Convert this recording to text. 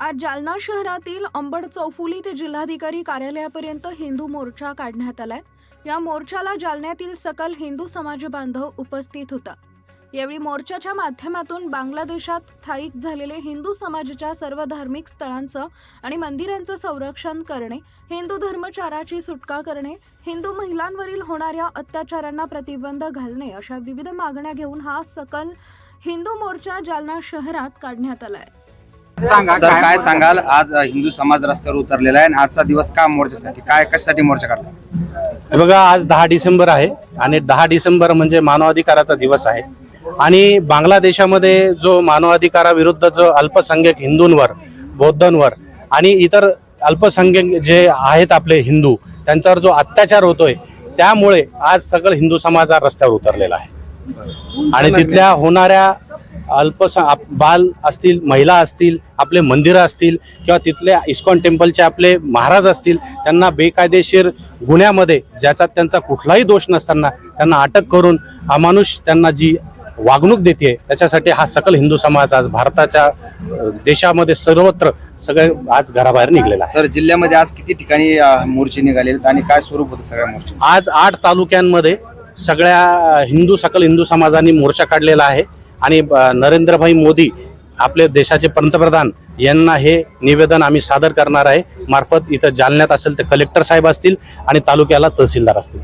आज जालना शहरातील अंबड चौफुली ते जिल्हाधिकारी कार्यालयापर्यंत हिंदू मोर्चा काढण्यात आलाय. या मोर्चाला जालन्यातील सकल हिंदू समाज बांधव उपस्थित होता. यावेळी मोर्चाच्या माध्यमातून बांगलादेशात स्थायिक झालेले हिंदू समाजाच्या सर्व धार्मिक स्थळांचं आणि मंदिरांचं संरक्षण करणे हिंदू धर्मचाराची सुटका करणे हिंदू महिलांवरील होणाऱ्या अत्याचारांना प्रतिबंध घालणे अशा विविध मागण्या घेऊन हा सकल हिंदू मोर्चा जालना शहरात काढण्यात सर काय सांगाल? आज अ, हिंदू समाज रस्त्यावर उतरलेला आहे आणि आजचा दिवस का मोर्चासाठी? काय कशासाठी मोर्चा काढला? हे बघा आज दहा डिसेंबर आहे आणि दहा डिसेंबर म्हणजे मानवाधिकाराचा दिवस आहे. आणि बांगलादेशामध्ये जो मानवाधिकाराविरुद्ध जो अल्पसंख्याक हिंदूंवर बौद्धांवर आणि इतर अल्पसंख्याक जे आहेत आपले हिंदू त्यांच्यावर जो अत्याचार होतोय त्यामुळे आज सगळं हिंदू समाज हा रस्त्यावर उतरलेला आहे. आणि तिथल्या होणाऱ्या अल्पस बाल असतील महिला असतील आपले मंदिरं असतील किंवा तिथल्या इस्कॉन टेम्पलचे आपले महाराज असतील त्यांना बेकायदेशीर गुन्ह्यामध्ये ज्याच्यात त्यांचा कुठलाही दोष नसताना त्यांना अटक करून अमानुष त्यांना जी वागणूक देते त्याच्यासाठी हा सकल हिंदू समाज आज भारताच्या देशामध्ये सर्वत्र सगळे आज घराबाहेर निघलेला आहे. सर जिल्ह्यामध्ये आज किती ठिकाणी मोर्चे निघाले आणि काय स्वरूप होतं सगळ्या मोर्चे आज आठ तालुक्यांमध्ये सगळ्या हिंदू सकल हिंदू समाजाने मोर्चा काढलेला आहे. आणि नरेंद्रभाई मोदी आपले देशाचे पंतप्रधान यांना हे निवेदन आम्ही सादर करणार आहे. मार्फत इथं जालन्यात असेल तर कलेक्टर साहेब असतील आणि तालुक्याला तहसीलदार असतील.